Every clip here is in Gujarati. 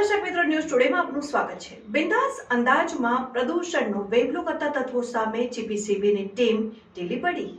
દર્શક મિત્રો ન્યૂઝ ટુડેમાં આપનું સ્વાગત છે. બિંદાસ અંદાજમાં પ્રદૂષણનો વેબલો કરતા તત્વો સામે જીપીસીબીની ટીમ ઢીલી પડી.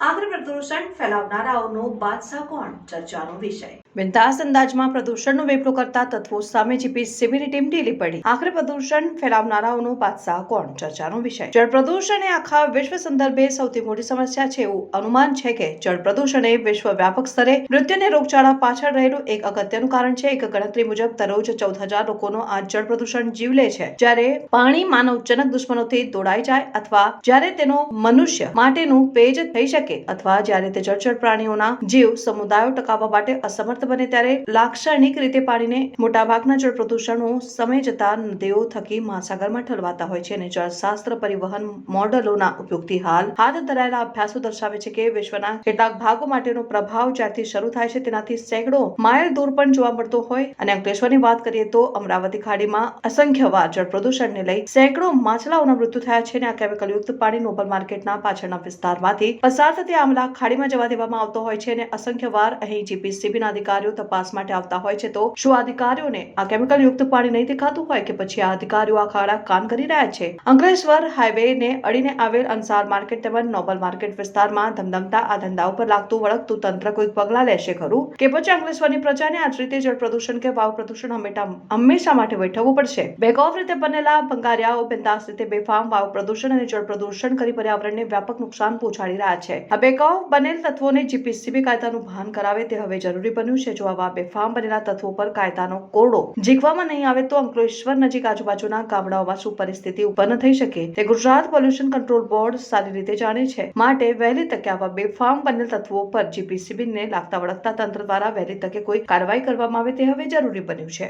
આગ્રહ પ્રદૂષણ ફેલાવનારાઓનો બાદશાહ કોણ? ચર્ચાનો વિષય. બિંદાસ અંદાજમાં પ્રદૂષણનો વેપલો કરતા તત્વો સામે જીપીસીબીની ટીમ ઢીલી પડી. આખરે પ્રદૂષણ ફેલાવનારાઓનો બાદશાહ કોણ? ચર્ચાનો વિષય. જળ પ્રદૂષણ એ આખા વિશ્વ સંદર્ભે સૌથી મોટી સમસ્યા છે એવું અનુમાન છે કે જળ પ્રદૂષણ એ વિશ્વ વ્યાપક સ્તરે મૃત્યુને રોગચાળા પાછળ રહેલું એક અગત્યનું કારણ છે. એક ગણતરી મુજબ દરરોજ ચૌદ હજાર લોકોનો આ જળ પ્રદૂષણ જીવ લે છે. જ્યારે પાણી માનવજનક દુશ્મનોથી દોડાઈ જાય અથવા જ્યારે તેનો મનુષ્ય માટેનું પેજ થઈ શકે અથવા જ્યારે તે જળચર પ્રાણીઓના જીવ સમુદાયો ટકાવવા માટે અસમર્થ બને ત્યારે લાક્ષણિક રીતે પાણીને મોટાભાગના જળ પ્રદૂષણો સમય જતા નદીઓ થકી મહાસાગરમાં ઠલવાતા હોય છે અને જળશાસ્ત્ર પરિવહન મોડલોના ઉપયોગથી હાલ હાથ ધરાયેલા અભ્યાસો દર્શાવે છે કે વિશ્વના કેટલાક ભાગો માટેનો પ્રભાવ જ્યારથી શરૂ થાય છે તેનાથી સેંકડો માઇલ દૂર પણ જોવા મળતો હોય. અને અંકલેશ્વરની વાત કરીએ તો અમરાવતી ખાડીમાં અસંખ્ય વાર જળ પ્રદૂષણને લઈ સેંકડો માછલાઓના મૃત્યુ થયા છે અને આ કેમિકલયુક્ત પાણી નોબલ માર્કેટના પાછળના વિસ્તારમાંથી પસાર થતી આમલા ખાડીમાં જવા દેવામાં આવતો હોય છે અને અસંખ્ય વાર અહીં જીપીસીબીના અધિકારીઓ તપાસ માટે આવતા હોય છે. તો શું અધિકારીઓને આ કેમિકલ યુક્ત પાણી નહીં દેખાતું હોય કે પછી આ અધિકારીઓ આ ખાડા કામ કરી રહ્યા છે? અંકલેશ્વર હાઈવે ને અડીને આવેલ અંસાર માર્કેટ તેમજ નોબલ માર્કેટ વિસ્તારમાં ધમધમતા આ ધંધા ઉપર લાગતું વળગતું તંત્ર કોઈક પગલા લેશે ખરું? કે પછી અંકલેશ્વરની પ્રજાને આ જ રીતે જળ પ્રદૂષણ કે વાયુ પ્રદૂષણ હંમેશા હંમેશા માટે વેઠવવું પડશે? બેકઓફ રીતે બનેલા ભંગારિયાઓ, બિંદાસ રીતે બેફામ વાયુ પ્રદૂષણ અને જળ પ્રદૂષણ કરી પર્યાવરણને વ્યાપક નુકસાન પહોંચાડી રહ્યા છે. આ બેકઓફ બનેલ તત્વોને જીપીસીબી કાયદાનું ભાન કરાવે તે હવે જરૂરી બન્યું છે. જો આવા બેફામ બનેલા તત્વો પર કાયદાનો કોરડો જીખવામાં નહીં આવે તો અંકલેશ્વર નજીક આજુબાજુના ગામડાઓમાં શું પરિસ્થિતિ ઉત્પન્ન થઈ શકે? તે ગુજરાત પોલ્યુશન કંટ્રોલ બોર્ડ સારી રીતે જાણે છે. માટે વહેલી તકે આવા બેફામ બનેલ તત્વો પર જીપીસીબીને લાગતા વળગતા તંત્ર દ્વારા વહેલી તકે કોઈ કાર્યવાહી કરવામાં આવે તે હવે જરૂરી બન્યું છે.